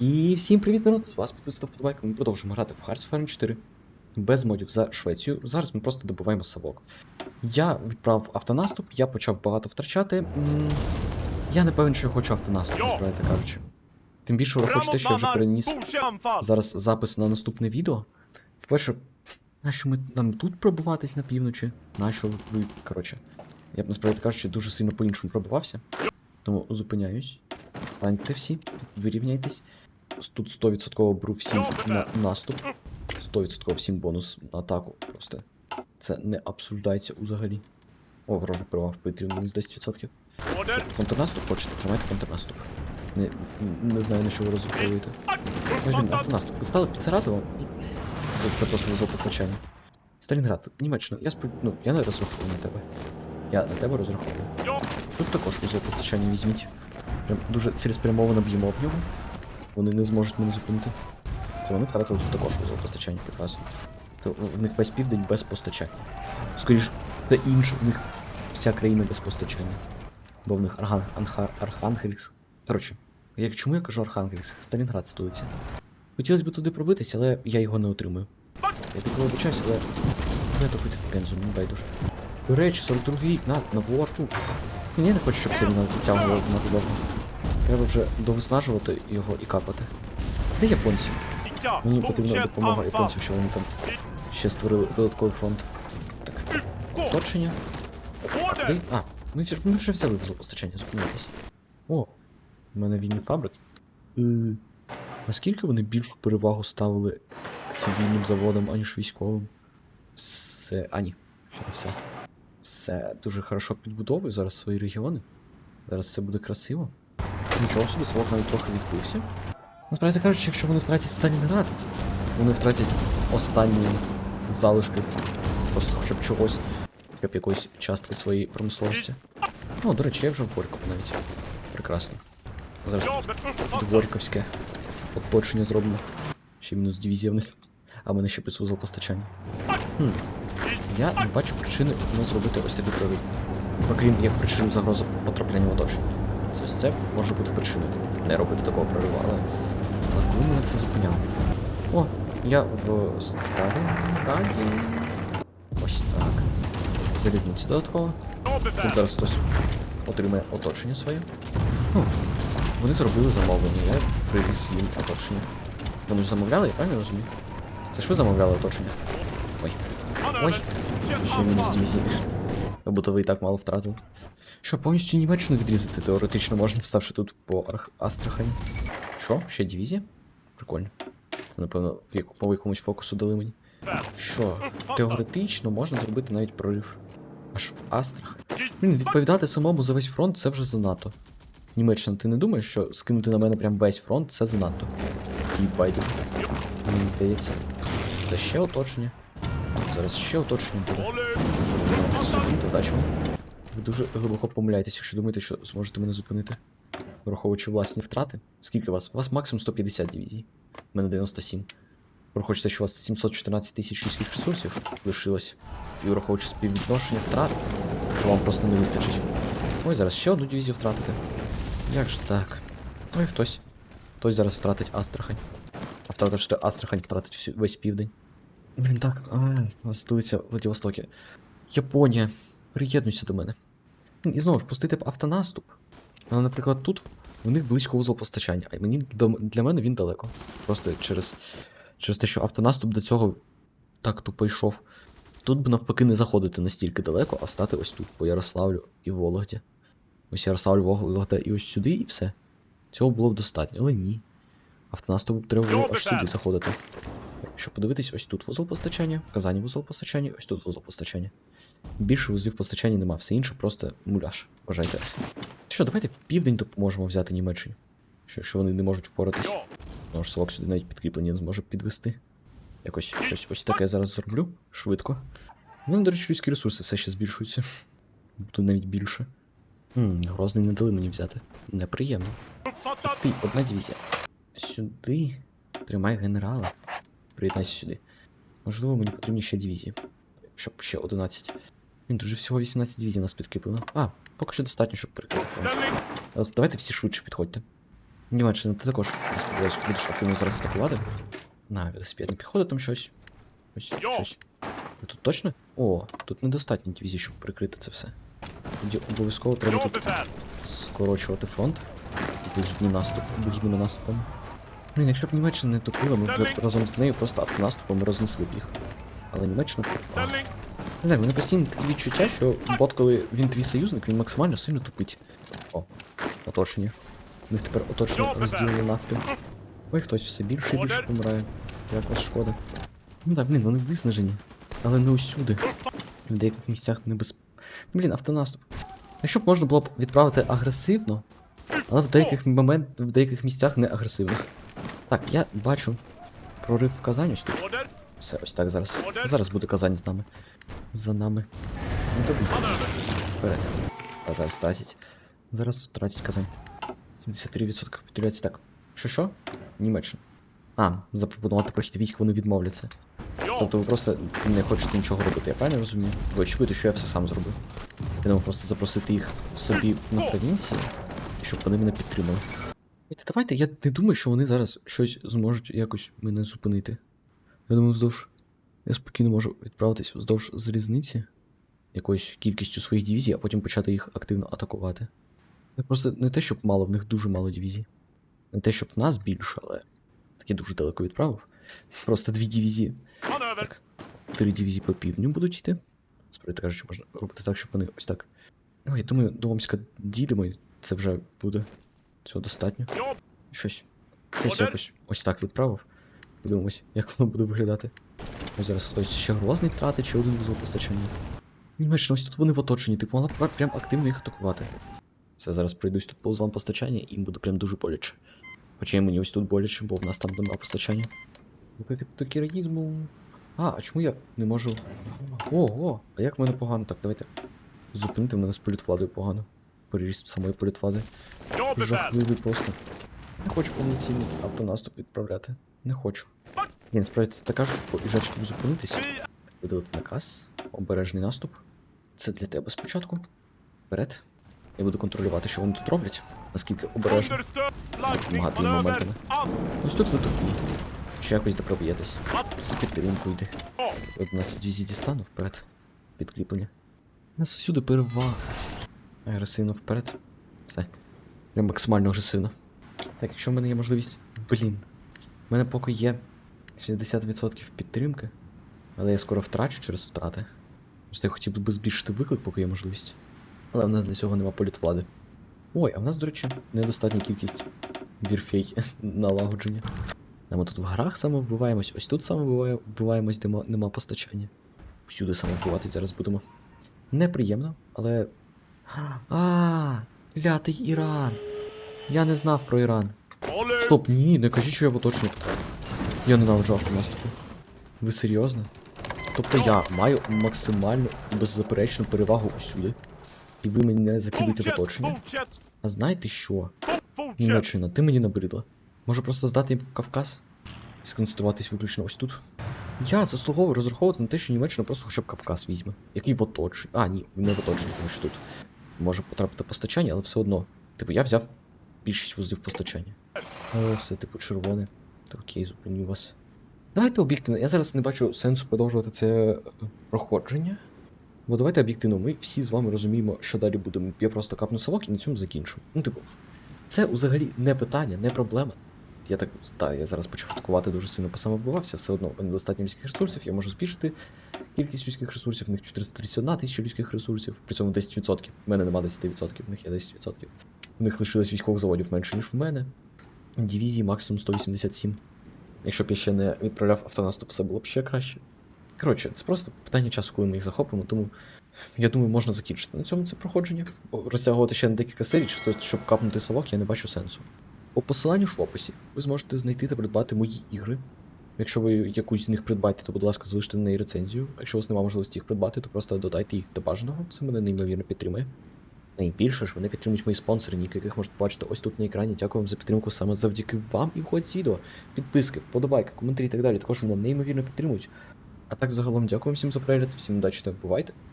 І всім привіт, народ! З вас підписав Подобайка. Ми продовжуємо грати в Hearts of Iron 4 без модів за Швецію. Зараз ми просто добуваємо совок. Я відправив автонаступ, я почав багато втрачати. Я не певен, що я хочу автонаступ, насправді кажучи. Тим більше враховуючи те, що я вже переніс зараз запис на наступне відео. По-перше, нащо ми нам тут пробуватись на півночі? Нащо ви. Коротше, я б насправді кажучи, дуже сильно по-іншому пробувався. Тому зупиняюсь. Станьте всі, вирівняйтесь. Тут 100% беру всім на наступ. 100% всім бонус на атаку. Просто це не обсуждається взагалі. О, ворожа перевага в повітрі мінус 10%. Контрнаступ хочете? Тримайте контрнаступ. Не, не знаю, на що ви розраховуєте. Автонаступ. Ви стали під Саратовом? Це, це просто вузол постачання. Сталінград, Німеччина, я спо... ну, я не розраховую на тебе. Я на тебе розраховую. Тут також вузол постачання візьміть. Прям дуже цілеспрямовано б'ємо в нього. Вони не зможуть мене зупинити. Це вони втратили тут також постачання, прекрасно. В них весь південь без постачання. Скоріш, це інше, в них вся країна без постачання. Бо в них Архан... Анха... Архангельськ. Коротше, як чому я кажу Архангельськ? Сталінград столиця. Хотілося б туди пробитися, але я його не отримую. Я такого вибачаюся, але я топити в пензу, мені байдуже. До речі, 42 рік на, на борту. Ні, я не хочу, щоб це війна затягувала занадто довго. Треба вже довиснажувати його і капати. Де японці? Мені потрібна допомога японців, що вони там ще створили додатковий фронт. Так, оточення. Де? А, ми вже, ми вже взяли постачання, зупиняйтесь. О, в мене вільні фабрики. Е, наскільки вони більшу перевагу ставили цивільним заводам, аніж військовим? Все. А, ні, ще не все. Все дуже хорошо підбудовує зараз свої регіони. Зараз все буде красиво. Нічого собі, Совок навіть трохи відбився. Насправді кажучи, якщо вони втратять Сталінград, вони втратять останні залишки просто хоча б чогось, хоча б якоїсь частки своєї промисловості. О, до речі, я вже в Горькові навіть. Прекрасно. Зараз Горьковське оточення зроблено. Ще мінус дивізія в них. А мене ще підсузол постачання. Хм. Я не бачу причини не зробити ось такий прорив. Окрім як причину загрози потрапляння в оточення. Ось це може бути причиною. Не робити такого прориву, але. Коли мене це зупиняло? О, я в Сталінграді. Ось так. Залізниця додаткова. Тут зараз хтось отримає оточення своє. Ну, вони зробили замовлення, я привіз їм оточення. Вони ж замовляли, я правильно розумію? Це ж ви замовляли оточення? Ой. Ой. Ще мінус дивізії. Як будто ви і так мало втратили. Що, повністю Німеччину відрізати теоретично можна, вставши тут по Астрахані. Що? Ще дивізія? Прикольно. Це, напевно, по якомусь фокусу дали мені. Що? Теоретично можна зробити навіть прорив. Аж в Астрахань. Блін, відповідати самому за весь фронт це вже занадто. Німеччина, ти не думаєш, що скинути на мене прям весь фронт це занадто? І байдуже. Мені здається. Це ще оточення. Зараз ще оточення буде. Супер, удачу. Ви дуже глибоко помиляєтесь, якщо думаєте, що зможете мене зупинити. Враховуючи власні втрати. Скільки у вас? У вас максимум 150 дивізій. У мене 97. Враховуючи що у вас 714 тисяч людських ресурсів лишилось. І враховуючи співвідношення втрат, то вам просто не вистачить. Ой, зараз ще одну дивізію втратити. Як ж так? Ой, хтось. Хтось зараз втратить Астрахань. А втративши Астрахань, втратить весь південь. Блін, так, а, столиця Владивостокі. Японія, приєднуйся до мене. І знову ж, пустити б автонаступ. Але, наприклад, тут в них близько вузол постачання, а мені для мене він далеко. Просто через, через те, що автонаступ до цього так тупо йшов. Тут б навпаки не заходити настільки далеко, а стати ось тут, по Ярославлю і Вологді. Ось Ярославль, Вологда і ось сюди, і все. Цього було б достатньо, але ні. Автонаступ треба було аж сюди заходити. Щоб подивитись, ось тут вузол постачання, в Казані вузол постачання, ось тут вузол постачання. Більше вузлів постачання нема, все інше просто муляж. Вважайте. Що, давайте південь допоможемо взяти Німеччині. Що, що вони не можуть впоратись. Тому ж Совок сюди навіть підкріплення не зможе підвести. Якось щось ось таке зараз зроблю швидко. Ну, до речі, людські ресурси все ще збільшуються. Буде навіть більше. Хм, Грозний не дали мені взяти. Неприємно. Ти, одна дивізія. Сюди. Тримай генерала. Приєднайся сюди. Можливо, мені потрібні ще дивізії. Щоб ще 11. Він тут же всього 18 дивізій у нас підкріплено. А, поки що достатньо, щоб фронт. Але Давайте всі швидше підходьте. Німеччина, ти також я сподіваюся, будеш активно зараз атакувати. На, велосипедна піхота там щось. Ось щось. Тут точно? О, тут недостатньо дивізій, щоб прикрити це все. Тоді обов'язково треба тут скорочувати фронт. Вигідні наступ, вигідними наступами. Блін, якщо б Німеччина не топила, ми б вже разом з нею просто автонаступом рознесли б їх. Але Німеччина. Sterling! Не знаю, мене постійно таке відчуття, що бот, коли він твій союзник, він максимально сильно тупить. О, оточення. У них тепер оточення розділені навпіл. Ой, хтось все більше і більше помирає. Як вас шкода. Ну так, блін, вони виснажені. Але не усюди. В деяких місцях небез... Блін, автонаступ. Якщо б можна було б відправити агресивно, але в деяких момент, в деяких місцях не агресивно. Так, я бачу прорив в Казань ось тут. Все, ось так зараз. Зараз буде Казань з нами. За нами. Ну добре, вперед. А зараз втратять. Зараз втратять Казань. 73% капітуляції. Так. Що що? Німеччина. А, запропонувати прохід військ вони відмовляться. Тобто ви просто не хочете нічого робити, я правильно розумію? Ви очікуєте, що я все сам зроблю. Я думав просто запросити їх собі в- на провінції, щоб вони мене підтримали. Давайте, я не думаю, що вони зараз щось зможуть якось мене зупинити. Я думаю, вздовж. Я спокійно можу відправитись вздовж залізниці якоюсь кількістю своїх дивізій, а потім почати їх активно атакувати. Я просто не те, щоб мало, в них дуже мало дивізій. Не те, щоб в нас більше, але таки дуже далеко відправив. Просто дві дивізії. Так. Три дивізії по півдню будуть йти. Справді кажучи, можна робити так, щоб вони ось так. Ой, я думаю, до Омська дійдемо, і це вже буде. Цього достатньо. Щось. Щось якось ось так відправив. Подивимось, як воно буде виглядати. Ось зараз хтось ще грозний втратить, чи один вузол постачання. Німеччина, ось тут вони в оточенні, ти могла б прям активно їх атакувати. Це зараз пройдусь тут по узлам постачання, і їм буде прям дуже боляче. Хоча і мені ось тут боляче, бо в нас там нема постачання. Як то кіраїзму. А, а чому я не можу. Ого, а як в мене погано? Так, давайте. Зупинити в мене з політвладою погано. Переріст самої befäl! Жахливий просто. Не хочу повноцінний автонаступ відправляти. Не хочу. Ні, насправді це така ж поїжджачка зупинитись. Видалити наказ. Обережний наступ. Це для тебе спочатку. Вперед. Я буду контролювати, що вони тут роблять. Наскільки обережно. Допомагати їм моментами. Ось тут ви тупі. Ще якось допроб'єтесь. Тут підтримку йде. О! 11 дивізій дістану вперед. Підкріплення. У нас всюди перевага. Агресивно вперед. Все. Прям максимально агресивно. Так, якщо в мене є можливість. Блін. У мене поки є 60% підтримки. Але я скоро втрачу через втрати. Просто я хотів би збільшити виклик, поки є можливість. Але в нас для цього нема політвлади. Ой, а в нас, до речі, недостатня кількість вірфей налагодження. А ми тут в горах саме вбиваємось, ось тут саме вбиваємось, де ма- нема постачання. Всюди саме вбиватись зараз будемо. Неприємно, але. А, клятий Іран. Я не знав про Іран. Стоп, ні, не кажіть, що я в оточенні. Я ненавиджу автонаступи. Ви серйозно? Тобто я маю максимальну беззаперечну перевагу усюди. І ви мене закидуєте в оточення. А знаєте що? Німеччина, ти мені набридла. Може просто здати їм Кавказ? І сконцентруватись виключно ось тут. Я заслуговую розраховувати на те, що Німеччина просто хоча б Кавказ візьме. Який в оточенні. А, ні, не в оточенні, тому що тут може потрапити постачання, але все одно. Типу, я взяв більшість вузлів постачання. О, все, типу, червоне. Так, окей, зупиню вас. Давайте об'єктивно. Я зараз не бачу сенсу продовжувати це е, проходження. Бо давайте об'єктивно, ми всі з вами розуміємо, що далі буде. Я просто капну совок і на цьому закінчу. Ну, типу, це взагалі не питання, не проблема. Я так, та, я зараз почав атакувати дуже сильно посамовбивався, все одно мене людських ресурсів, я можу збільшити кількість людських ресурсів, в них 431 тисяча людських ресурсів, при цьому 10%. В мене нема 10%, в них є 10%. В них лишилось військових заводів менше, ніж в мене. Дивізії максимум 187. Якщо б я ще не відправляв автонаступ, все було б ще краще. Коротше, це просто питання часу, коли ми їх захопимо, тому я думаю, можна закінчити на цьому це проходження. Розтягувати ще на декілька серій, щоб капнути совок, я не бачу сенсу. По посиланню ж в описі ви зможете знайти та придбати мої ігри. Якщо ви якусь з них придбаєте, то, будь ласка, залиште на неї рецензію. Якщо у вас немає можливості їх придбати, то просто додайте їх до бажаного. Це мене неймовірно підтримує. Найбільше ж мене підтримують мої спонсори, ніки яких можете бачити ось тут на екрані. Дякую вам за підтримку саме завдяки вам і входить з відео. Підписки, вподобайки, коментарі і так далі. Також мене неймовірно підтримують. А так, загалом, дякую всім за перегляд, всім удачі та бувайте.